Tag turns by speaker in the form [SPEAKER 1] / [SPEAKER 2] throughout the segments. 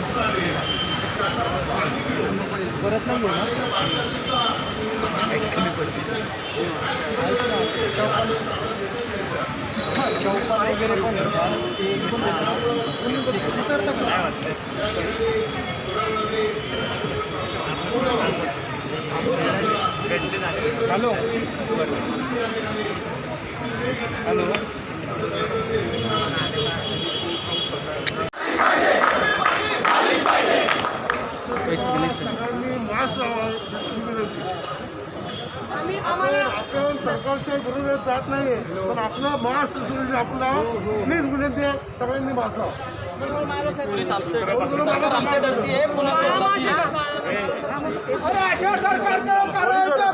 [SPEAKER 1] सूचना आली पाणी देऊ
[SPEAKER 2] परत नाही घेऊ ना
[SPEAKER 1] पाण्याच्या बाटल्या सुद्धा मी
[SPEAKER 2] कमी पडते चौका वगैरे पण आहे का? ते पण आहे. विसरता पण. हॅलो हॅलो एक सेकंड एक सेकंड
[SPEAKER 3] आम्ही आम्हाला
[SPEAKER 4] आपण सरकारच्या विरोधात जात नाही पण आपला मास्क सुरक्षित आपला प्लीज विनंती आहे सगळ्यांनी राज्य सरकारचं करायचं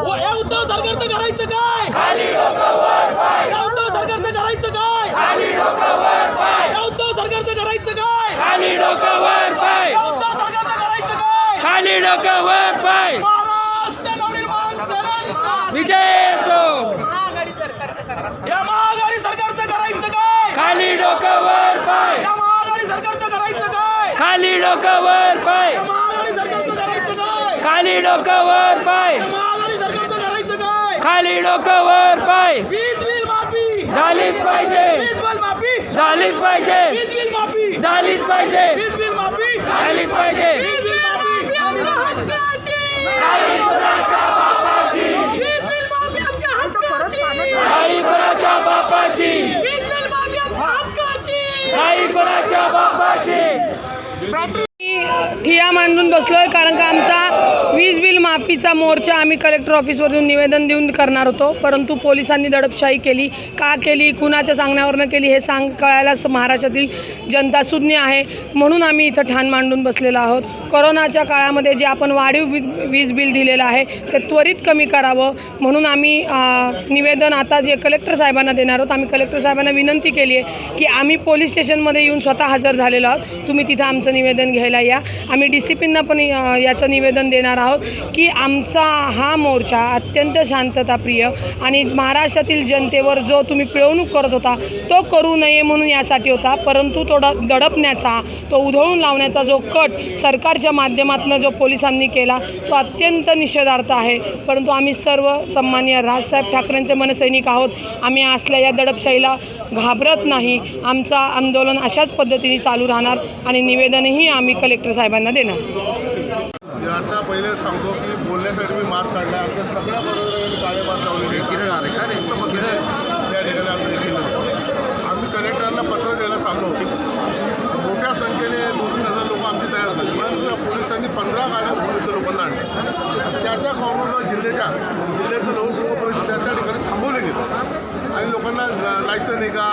[SPEAKER 4] ओ, या उद्धव सरकारचं करायचं काय? उद्धव सरकारचं करायचं काय? उद्धव सरकारचं करायचं काय? उद्धव सरकारचं करायचं काय?
[SPEAKER 5] खाली डोकं वर पाय. विजय
[SPEAKER 3] महाआघाडी सरकारचं करायचं.
[SPEAKER 4] या महाआघाडी सरकारचं करायचं काय?
[SPEAKER 5] खाली डोकं वर पाय.
[SPEAKER 4] या महाआघाडी सरकारचं करायचं काय?
[SPEAKER 5] खाली डोकं वर पाय.
[SPEAKER 4] या महाआघाडी सरकारचं करायचं काय?
[SPEAKER 5] खाली डोकं वर पाय.
[SPEAKER 4] या महाआघाडी सरकारचं करायचं काय?
[SPEAKER 5] खाली डोकं वर पाय.
[SPEAKER 4] वीज बिल माफी.
[SPEAKER 5] झालीच पाहिजे.
[SPEAKER 4] वीज बिल माफी.
[SPEAKER 5] झालीच पाहिजे.
[SPEAKER 4] वीज बिल माफी.
[SPEAKER 5] झालीच पाहिजे.
[SPEAKER 4] वीज बिल माफी.
[SPEAKER 5] झालीच पाहिजे.
[SPEAKER 4] वीज बिल माफी
[SPEAKER 3] आमच्या हक्काची
[SPEAKER 5] आई कोणाच्या बापाची
[SPEAKER 3] वीज बिल माफी आमच्या हक्काची
[SPEAKER 5] आई कोणाच्या बापाची
[SPEAKER 6] ठिया मांडून बसलोय कारण का आमचा वीज बिल माफीचा मोर्चा आम्ही कलेक्टर ऑफिसवरून निवेदन देऊन करणार होतो. परंतु पोलिसांनी दडपशाही केली. का केली? कुणाच्या सांगण्यावरनं केली? हे सांग कळायला महाराष्ट्रातील जनता सुज्ञ आहे. म्हणून आम्ही इथं ठाण मांडून बसलेलो आहोत. कोरोनाच्या काळामध्ये जे आपण वाढीव वीज बिल दिलेलं आहे ते त्वरित कमी करावं. म्हणून आम्ही निवेदन आता जे कलेक्टर साहेबांना देणार आहोत आम्ही कलेक्टर साहेबांना विनंती केली आहे की आम्ही पोलीस स्टेशनमध्ये येऊन स्वतः हजर झालेलो आहोत. तुम्ही तिथं आमचं निवेदन घ्यायला या. आम्ही डी सी पींना पण याचं निवेदन देणार आहोत की आमचा हा मोर्चा अत्यंत शांतताप्रिय आणि महाराष्ट्रातील जनतेवर जो तुम्ही पिळवणूक करत होता तो करू नये म्हणून यासाठी होता. परंतु तो दडपण्याचा तो उधळून लावण्याचा जो कट सरकारच्या माध्यमातून जो पोलिसांनी केला तो अत्यंत निषेधार्थ आहे. परंतु आम्ही सर्व सन्मान्य राजसाहेब ठाकरेंचे मनसैनिक आहोत. आम्ही असल्या या दडपशाहीला घाबरत नाही. आमचा आंदोलन अशाच पद्धतीने चालू राहणार आणि निवेदनही आम्ही कलेक्टर साहेबांना देणार.
[SPEAKER 1] आता पहिले सांगतो की बोलण्यासाठी मी मास्क काढला आमच्या सगळ्या बरोबर काळे मास्क लावलेले. शिस्त पद्धतीने या ठिकाणी आम्ही केलं आम्ही कलेक्टरांना पत्र द्यायला चाललो मोठ्या संख्येने दोन तीन हजार लोक आमची तयार झाली. परंतु पोलिसांनी पंधरा गाड्या इथं लोकांना आणल्या. त्या त्या कॉर्नरला जिल्ह्याच्या जिल्ह्यातलं लोक गृहप्रवेश त्या त्या ठिकाणी थांबवले गेले. आणि लोकांना लायसन आहे का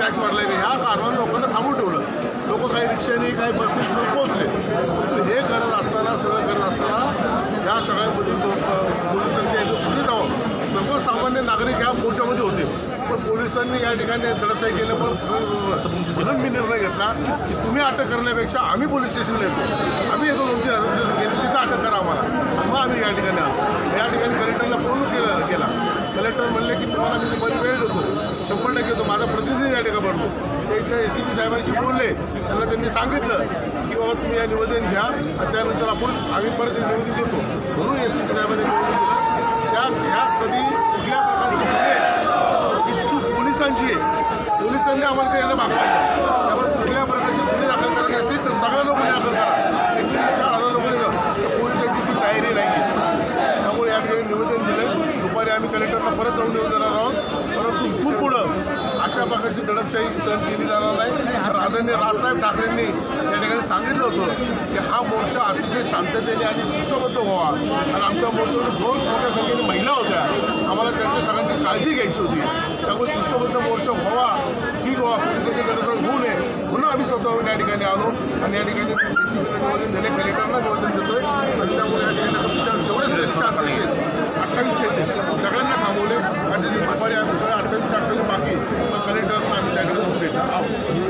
[SPEAKER 1] टॅक्स भरला आहे का ह्या कारणानं लोकांना थांबून ठेवलं लोक काही रिक्षाने काही बसने तिथून पोहोचले हे करत असताना सगळं करत असताना ह्या सगळ्यामध्ये प- पोलिसांनी कुठे जावं सर्वसामान्य नागरिक ह्या मोर्चामध्ये होते. पण पोलिसांनी या ठिकाणी दडपशाही पण म्हणून मी निर्णय घेतला की तुम्ही अटक करण्यापेक्षा आम्ही पोलीस स्टेशनला येतो. आम्ही येतो दोन तीन हजार गेले तिथं अटक करा आम्हाला. मग आम्ही या ठिकाणी आलो. या ठिकाणी कलेक्टरला फोन केला केला. कलेक्टर म्हणले की तुम्हाला मी बरी वेळ देतो. शंभर टक्के देतो माझा प्रतिनिधी या ठिकाणी बनतो. ते इथल्या एस सी पी साहेबांशी बोलले. त्यांना त्यांनी सांगितलं की बाबा तुम्ही या निवेदन घ्या आणि त्यानंतर आपण आम्ही परत निवेदन देतो. म्हणून एस सी पी साहेबांनी निवेदन दिलं. त्या ह्या सगळी कुठल्या प्रकारची गुन्हे इच्छुक पोलिसांची आहे. पोलिसांनी आम्हाला ते भाग पाडलं त्यामुळे कुठल्या प्रकारचे गुन्हे दाखल करायचे असतील तर सगळ्यांना गुन्हे दाखल करा एक चार हजार लोक दिलं तर पोलिसांची ती तयारी नाही त्यामुळे या ठिकाणी निवेदन दिलं दुपारी आम्ही कलेक्टरला परत जाऊन निवेदन देणार आहोत परंतु इथून पुढं अशा प्रकारची दडपशाही सहन केली जाणार नाही. तर आदरणीय राजसाहेब ठाकरेंनी या ठिकाणी सांगितलं होतं की हा मोर्चा अतिशय शांततेने आणि शिस्तबद्ध व्हावा. आणि आमच्या मोर्चामध्ये बहुत मोठ्या संख्येने महिला होत्या. आम्हाला त्यांच्या सगळ्यांची काळजी घ्यायची होती. त्यामुळे शिस्तबद्ध मोर्चा व्हावा ठीक व्हावा पोलिसांच्या दडपशाही होऊ नये. म्हणून आम्ही स्वतः या ठिकाणी आलो. आणि या ठिकाणी निवेदन दिले कलेक्टरना निवेदन देतो